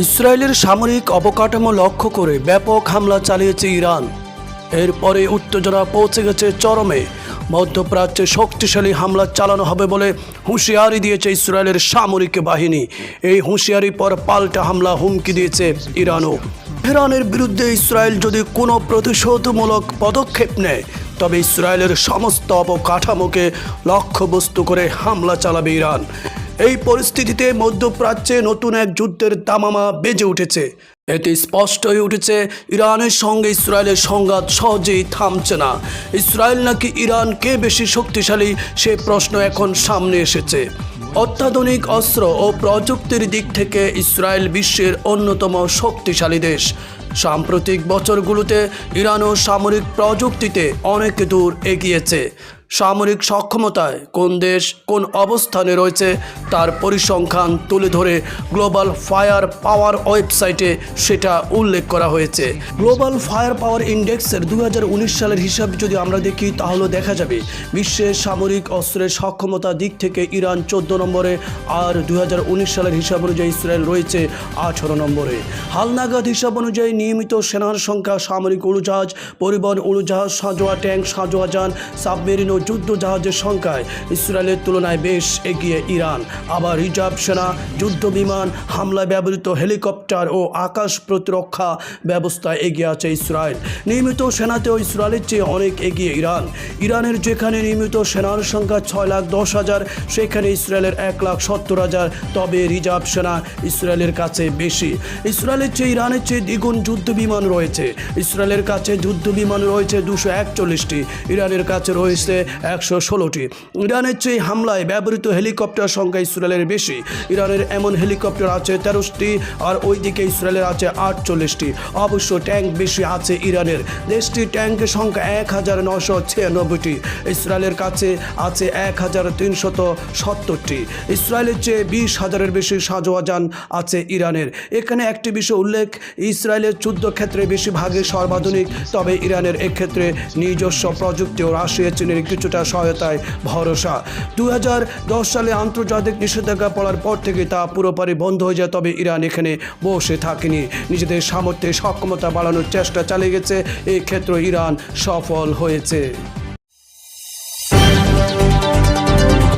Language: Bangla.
ইসরায়েলের সামরিক অবকাঠামো লক্ষ্য করে ব্যাপক হামলা চালিয়েছে ইরান। এরপরে উত্তেজনা পৌঁছে গেছে চরমে। মধ্যপ্রাচ্যে শক্তিশালী হামলা চালানো হবে বলে হুঁশিয়ারি দিয়েছে ইসরায়েলের সামরিক বাহিনী। এই হুঁশিয়ারি পর পাল্টা হামলা হুমকি দিয়েছে ইরানও। ইরানের বিরুদ্ধে ইসরায়েল যদি কোনো প্রতিশোধমূলক পদক্ষেপ নেয়, তবে ইসরায়েলের সমস্ত অবকাঠামোকে লক্ষ্যবস্তু করে হামলা চালাবে ইরান। এই পরিস্থিতিতে মধ্যপ্রাচ্যে নতুন এক যুদ্ধের দামামা বেজে উঠেছে। এতে স্পষ্ট হয়ে উঠেছে, ইরানের সঙ্গে ইসরায়েলের সংঘাত সহজেই থামছে না। ইসরায়েল নাকি ইরান কে বেশি শক্তিশালী, সে প্রশ্ন এখন সামনে এসেছে। অত্যাধুনিক অস্ত্র ও প্রযুক্তির দিক থেকে ইসরায়েল বিশ্বের অন্যতম শক্তিশালী দেশ। সাম্প্রতিক বছরগুলোতে ইরানও সামরিক প্রযুক্তিতে অনেক দূর এগিয়েছে। সামরিক সক্ষমতায় কোন দেশ কোন অবস্থানে রয়েছে তার পরিসংখ্যান তুলে ধরে গ্লোবাল ফায়ার পাওয়ার ওয়েবসাইটে সেটা উল্লেখ করা হয়েছে। গ্লোবাল ফায়ার পাওয়ার ইন্ডেক্সের দু হাজার উনিশ সালের হিসাব যদি আমরা দেখি, তাহলে দেখা যাবে বিশ্বের সামরিক অস্ত্রের সক্ষমতা দিক থেকে ইরান চোদ্দ নম্বরে আর দু হাজার উনিশ সালের হিসাব অনুযায়ী ইসরায়েল রয়েছে আঠারো নম্বরে। হালনাগাদ হিসাব অনুযায়ী নিয়মিত সেনার সংখ্যা, সামরিক উড়োজাহাজ, পরিবহন উড়োজাহাজ, সাঁজোয়া ট্যাঙ্ক, সাঁজোয়া যান, সাবমেরিন ও যুদ্ধ জাহাজের সংখ্যায় ইসরায়েলের তুলনায় বেশ এগিয়ে ইরান। আবার রিজার্ভ সেনা, যুদ্ধ বিমান, হামলায় ব্যবহৃত হেলিকপ্টার ও আকাশ প্রতিরক্ষা ব্যবস্থায় এগিয়ে আছে ইসরায়েল। নিয়মিত সেনাতেও ইসরায়েলের চেয়ে অনেক এগিয়ে ইরান। ইরানের যেখানে নিয়মিত সেনার সংখ্যা ছয় লাখ দশ হাজার, সেখানে ইসরায়েলের এক লাখ সত্তর হাজার। তবে রিজার্ভ সেনা ইসরায়েলের কাছে বেশি। ইসরায়েলের চেয়ে ইরানের চেয়ে দ্বিগুণ যুদ্ধ বিমান রয়েছে। ইসরায়েলের কাছে যুদ্ধ বিমান রয়েছে দুশো একচল্লিশটি। ইরানের কাছে রয়েছে একশো ষোলোটি। ইরানের চেয়ে হামলায় ব্যবহৃত হেলিকপ্টার সংখ্যা ইসরায়েলের বেশি। ইরানের এমন হেলিকপ্টার আছে তেরোটি আর ওইদিকে ইসরায়েলের আছে আটচল্লিশটি। অবশ্য ট্যাঙ্ক বেশি আছে ইরানের। দেশটির ট্যাঙ্কের সংখ্যা এক হাজার নশো ছিয়ানব্বইটি। ইসরায়েলের কাছে আছে এক হাজার তিনশত সত্তরটি। ইসরায়েলের চেয়ে বিশ হাজারের বেশি সাজোয়া যান আছে ইরানের। এখানে একটি বিষয় উল্লেখ, ইসরায়েলের যুদ্ধক্ষেত্রে বেশিরভাগই সর্বাধুনিক, তবে ইরানের এক্ষেত্রে নিজস্ব প্রযুক্তি ও রাশিয়া, চীনের কিছুটা সহায়তায় ভরসা। দুই হাজার দশ সালে আন্তর্জাতিক নিষেধাজ্ঞা পড়ার পর থেকে তা পুরোপুরি বন্ধ হয়ে যায়, তবে ইরান এখানে বসে থাকেনি। নিজেদের সামর্থ্যে সক্ষমতা বাড়ানোর চেষ্টা চালিয়ে গেছে। এই ক্ষেত্রে ইরান সফল হয়েছে।